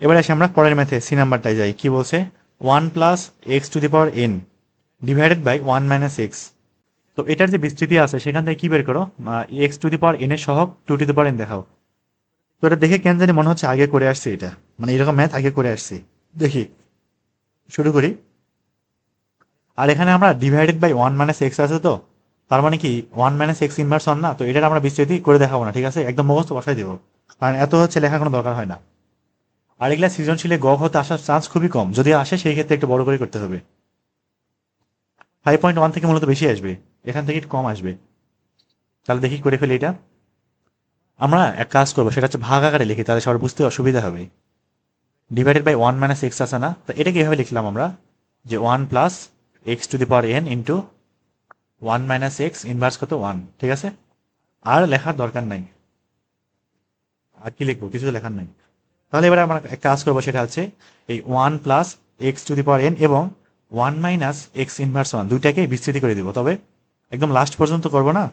এবার আসি আমরা পরের ম্যাথে সি নাম্বারটায় যাই। কি বলছে? One plus X to the power N divided by one minus X তো এটার যে বিস্তৃতি আছে, সেখান থেকে কি বের করো? X to the power N এর সহগ to to the power N দেখাও। তো এটা দেখে কেন জানি মনে হচ্ছে আগে করে আসছি এটা। মানে এরকম ম্যাথ আগে করে আসছি। দেখি। শুরু করি। আর এখানে আমরা divided by one minus x আছে তো? তার মানে কি one minus x inverse one না? তো এটার আমরা বিস্তৃতি করে দেখাবো না, ঠিক আছে? একদম মুখস্থ বসাই দেবো। কারণ এত হচ্ছে লেখার কোনো দরকার হয় না। আর এগুলা সৃজনশীলে গ হতে আসার চান্স খুবই কম। যদি আসে, সেই ক্ষেত্রে একটু বড় করে করতে হবে। ফাইভ পয়েন্ট ওয়ান থেকে মূলত বেশি আসবে। এখান থেকে একটু কম আসবে। তাহলে দেখি করে ফেলি এটা। আমরা এক কাজ করব, সেটা হচ্ছে ভাগ আকারে লিখি, তাহলে সবার বুঝতে অসুবিধা হবে। Divided by one minus x আছে না? তো এটাকে এভাবে লিখলাম আমরা, যে one plus x to the power n into one minus x inverse কত ওয়ান ঠিক আছে? আর লেখার দরকার নাই। আর কি লিখব? কিছু লেখার নাই। তাহলে এবার আমরা এক কাজ করব, সেটা হচ্ছে এই one plus x to the power n এবং one minus x inverse one দুইটাকে বিস্তৃতি করে দিব। তবে একদম লাস্ট পর্যন্ত করব না।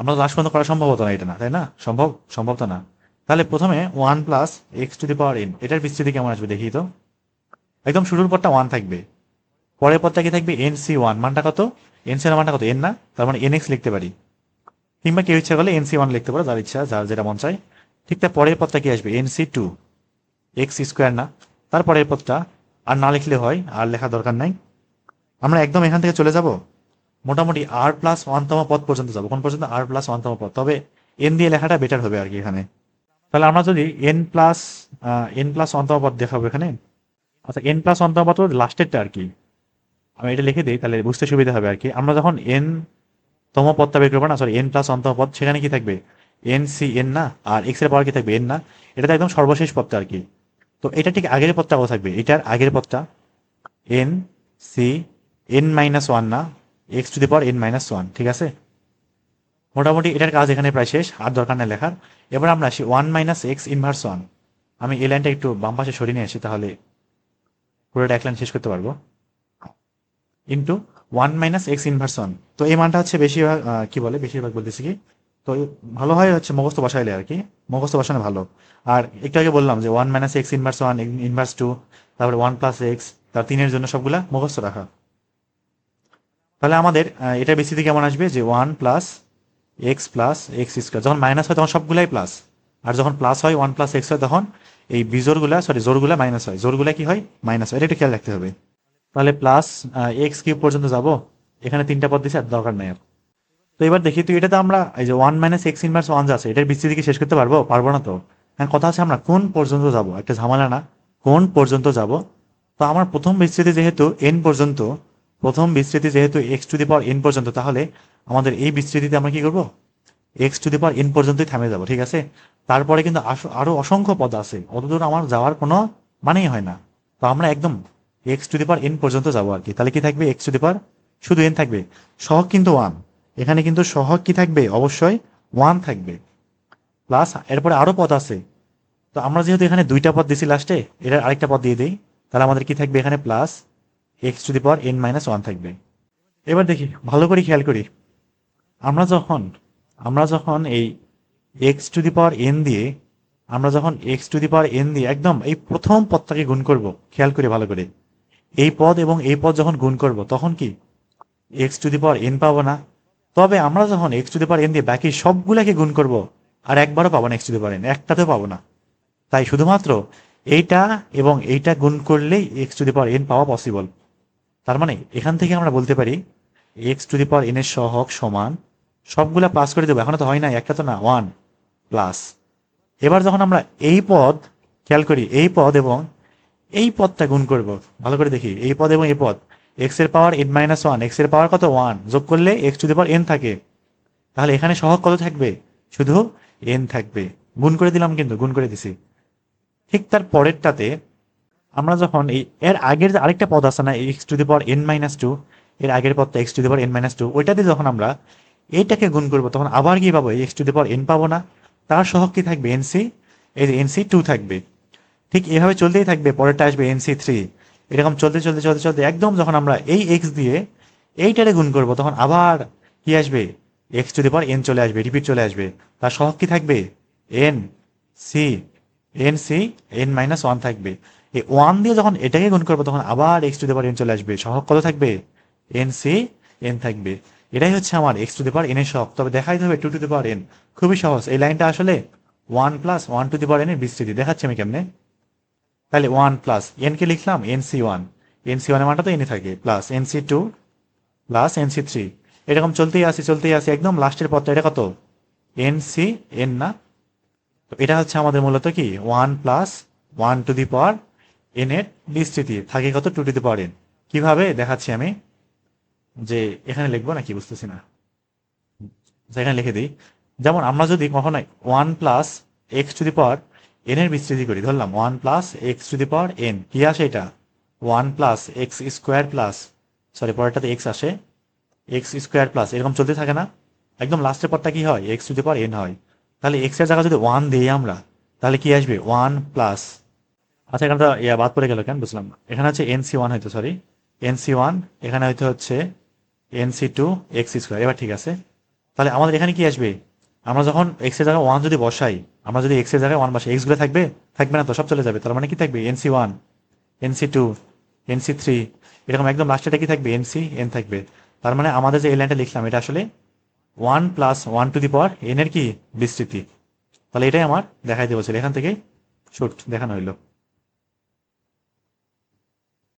আমরা লাস্ট পর্যন্ত করা সম্ভব হতো না এটা না, তাই না? সম্ভব সম্ভব তো না। তাহলে প্রথমে one plus x to the power n এটার বিস্তৃতি কেমন আসবে দেখি তো? একদম শুরুর পরটা ওয়ান থাকবে। পরের পরটা কি থাকবে? এন সি ওয়ান মানটা কত? এন সি মানটা কত? এন না? তার মানে এন এক্স লিখতে পারি। কিংবা কেউ ইচ্ছা করলে এন সি ওয়ান লিখতে পারো, যার ইচ্ছা, যার যেটা মন চায়। ঠিক তার পরের পদটা কি আসবে? N c two x square না, তারপরের পদটা আর না লিখলে হয়, আর লেখা দরকার নাই। আমরা একদম এখান থেকে চলে যাব। মোটামুটি আর প্লাস ওয়ানতম পদ পর্যন্ত যাব। কোন পর্যন্ত? আর প্লাস ওয়ানতম পদ। তবে এন দিয়ে লেখাটা বেটার হবে আর কি এখানে। তাহলে আমরা যদি এন প্লাস এন প্লাস ওয়ানতম পদ দেখাবো এখানে। আচ্ছা এন প্লাস ওয়ানতম পদ লাস্টেরটা আর কি। আমি এটা লিখে দিই, তাহলে বুঝতে সুবিধা হবে আর কি। আমরা যখন এন তম পদটা বের করব না সরি এন প্লাস অন্তম পদ, সেখানে কি থাকবে? এন সি এন না, আর এক্সের পাওয়ার কি থাকবে? এন না। এটা তো একদম সর্বশেষ পদটা আর কি। তো এটা ঠিক আগের পদটা কত থাকবে। এটার আগের পদটা n c n minus one না x to the power n minus one ঠিক আছে? মোটামুটি এটার কাজ এখানে প্রায় শেষ, আর দরকার নেই লেখার। এবার আমরা আসি one minus x inverse one আমি এই লাইনটা একটু বাম পাশে সরিয়ে নিয়ে আসি, তাহলে পুরোটা এক লাইন শেষ করতে পারব। Into one minus x inverse one তো এই মানটা হচ্ছে বেশিরভাগ কি বলে? বেশিরভাগ বলতেছি কি? তো ভালো হয় হচ্ছে মুখস্থ বসাইলে আর কি। মুখস্থ বসানো ভালো। আর একটু আগে বললাম যে one minus x inverse one inverse two তারপরে ওয়ান প্লাস এক্স তার তিনের জন্য সবগুলা মুখস্থ রাখা। তাহলে আমাদের এটা বিস্তৃতি কেমন আসবে? যে one plus x plus x square যখন মাইনাস হয় তখন সবগুলাই প্লাস আর যখন প্লাস হয় ওয়ান প্লাস এক্স হয় তখন এই বিজোরগুলা সরি জোরগুলা মাইনাস হয়। জোরগুলা কি হয়? মাইনাস হয়। এটা একটু খেয়াল রাখতে হবে। তাহলে প্লাস এক্স কিউব পর্যন্ত যাব। এখানে তিনটা পদ দিছে আর দরকার নাই আর। তো এবার দেখি তুই এটা তো আমরা এই যে one minus x inverse one আছে, এটার বিস্তৃতি কি শেষ করতে পারব? পারব না তো। হ্যাঁ কথা আছে আমরা কোন পর্যন্ত যাব? একটা ঝামেলা না, কোন পর্যন্ত যাব? তো আমার প্রথম বিস্তৃতি যেহেতু এন পর্যন্ত, প্রথম বিস্তৃতি যেহেতু x to the power n পর্যন্ত, তাহলে আমাদের এই বিস্তৃতিতে আমরা কি করব? X to the power n পর্যন্তই থামে যাব, ঠিক আছে? তারপরে কিন্তু আস- আরও অসংখ্য পদ আছে, অতদূর আমার যাওয়ার কোনো মানেই হয় না। তো আমরা একদম x to the power n পর্যন্ত যাব আর কি। তাহলে কি থাকবে? এক্স টু দি পাওয়ার শুধু এন থাকবে। সহগ কিন্তু ওয়ান এখানে কিন্তু সহগ কি থাকবে? অবশ্যই ওয়ান থাকবে। প্লাস এরপরে আরও পদ আছে। তো আমরা যেহেতু এখানে দুইটা পদ দিছি লাস্টে এটা আরেকটা পদ দিয়ে দিই। তাহলে আমাদের কি থাকবে এখানে? Plus x to the power n minus one থাকবে। এবার দেখি, ভালো করে খেয়াল করি। আমরা যখন আমরা যখন এই x to the power n দিয়ে, আমরা যখন x to the power n দিয়ে একদম এই প্রথম পদটাকে গুণ করব, খেয়াল করে ভালো করে। এই পদ এবং এই পদ যখন গুণ করব, তখন কি? X to the power n পাবো না। তবে আমরা যখন x to the power n দিয়ে বাকি সবগুলাকে গুণ করব, আর একবারও পাবো না x to the power n একটাতেও পাবো না। তাই শুধুমাত্র এইটা এবং এইটা গুণ করলেই x to the power n পাওয়া পসিবল তার মানে এখান থেকে আমরা বলতে পারি x to the power n এর সহগ সমান সবগুলা প্লাস করে দেবো। এখনও তো হয় না একটা তো না ওয়ান প্লাস এবার যখন আমরা এই পদ, খেয়াল করি, এই পদ এবং এই পদটা গুণ করব। ভালো করে দেখি, এই পদ এবং এই পদ। এক্সের পাওয়ার এন মাইনাস ওয়ান এক্সের পাওয়ার কত? ওয়ান যোগ করলে x to the power n থাকে। তাহলে এখানে সহগ কত থাকবে? শুধু এন থাকবে। গুণ করে দিলাম কিন্তু, গুণ করে দিছি। ঠিক তার পরেরটাতে আমরা যখন এই এর আগের আরেকটা পদ আছে না x to the power n minus two এর আগের পদটা x to the power n minus two ওইটাতে যখন আমরা এইটাকে গুণ করব, তখন আবার কি পাবো x to the power n পাবো না। তার সহগ কি থাকবে? এনসি এই যে এনসি টু থাকবে। ঠিক এভাবে চলতেই থাকবে। পরেরটা আসবে এনসি থ্রি এরকম চলতে চলতে চলতে চলতে একদম যখন আমরা এই এক্স দিয়ে এইটারে গুণ করব, তখন আবার কি আসবে? X to the power n চলে আসবে রিপিট চলে আসবে। তার সহগ কি থাকবে? N c n c n minus one থাকবে। এই ওয়ান দিয়ে যখন এটাকে গুণ করব, তখন আবার x to the power n চলে আসবে। সহগ কত থাকবে? এন সি এন থাকবে। এটাই হচ্ছে আমার x to the power n এর সহগ। তবে দেখাই হবে two to the power n খুবই সহজ। এই লাইনটা আসলে one plus one to the power n এর বিস্তৃতি। দেখাচ্ছি আমি কেমনে? তাহলে ওয়ান প্লাস এনকে লিখলাম n c one n c ওয়ানের মানটা তো এনে থাকে plus n c two plus n c three এরকম চলতেই আসি চলতেই আসি একদম লাস্টের পথটা, এটা কত? এন সি এন না? তো এটা হচ্ছে আমাদের মূলত কি? One plus one to the power n এর বিস্তৃতি। থাকে কত? Two to the power n কীভাবে? দেখাচ্ছি আমি। যে এখানে লিখব নাকি, বুঝতেছি না। সেখানে লিখে দিই। যেমন আমরা যদি কখনোই one plus x to the power n এর বিস্তৃতি করি। ধরলাম one plus x to the power n কি আসে এটা? One plus x square plus sorry পরেরটাতে x আসে এক্স স্কোয়ার প্লাস এরকম চলতে থাকে না। একদম লাস্টের পরটা কি হয়? X to the power n হয়। তাহলে এক্সের জায়গায় যদি ওয়ান দিই আমরা, তাহলে কি আসবে? ওয়ান প্লাস আচ্ছা এখানটা ইয়া বাদ পড়ে গেল কেন? বুঝলাম না। এখানে হচ্ছে এন সি ওয়ান হয়তো সরি এন সি ওয়ান এখানে হয়তো হচ্ছে n c two x square এবার ঠিক আছে। তাহলে আমাদের এখানে কি আসবে? আমরা যখন এক্সের জায়গায় ওয়ান যদি বসাই আমরা যদি এক্সের জায়গায় ওয়ান বসে এক্সগুলো থাকবে থাকবে না তো, সব চলে যাবে। তার মানে কি থাকবে? N c one n c two n c three এরকম একদম লাস্টেটা কি থাকবে? এন সি এন থাকবে। তার মানে আমাদের যে এই লাইনটা লিখলাম, এটা আসলে one plus one to the power n এর কি? বিস্তৃতি। তাহলে এটাই আমার দেখাই দেবো ছিল এখান থেকে শুট দেখানো হইল।